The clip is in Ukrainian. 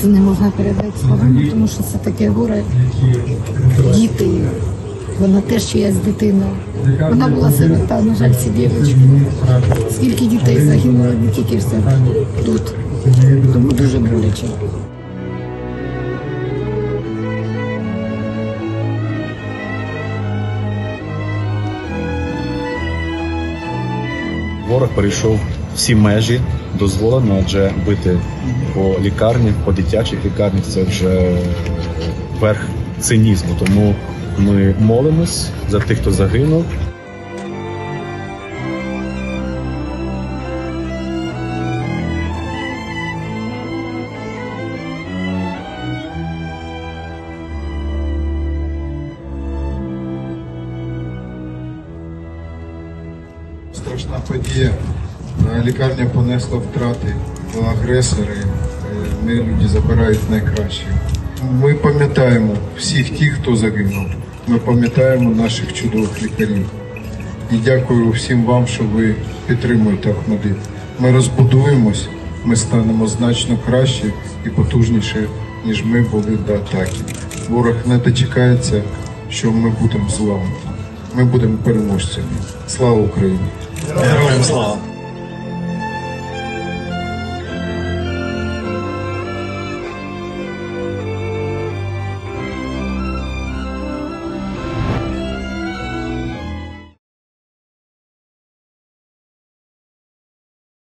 Це не можна передати словами, тому що це таке горе діти. Вона теж є з дитиною. Вона була сирота, на жаль, ці дівчатки. Скільки дітей загинуло не тільки все тут, тому дуже боляче. Ворог перейшов всі межі дозволено, адже бити по лікарні, по дитячих лікарнях це вже верх цинізму. Тому ми молимось за тих, хто загинув. Страшна подія. Е, Лікарня понесла втрати, агресори, е, нелюді забирають найкраще. Ми пам'ятаємо всіх тих, хто загинув. Ми пам'ятаємо наших чудових лікарів. І дякую всім вам, що ви підтримуєте Ахмадит. Ми розбудуємось, ми станемо значно краще і потужніше, ніж ми були до атаки. Ворог не дочекається, що ми будемо зламані. Ми будемо переможцями. Слава Україні! Героям слава!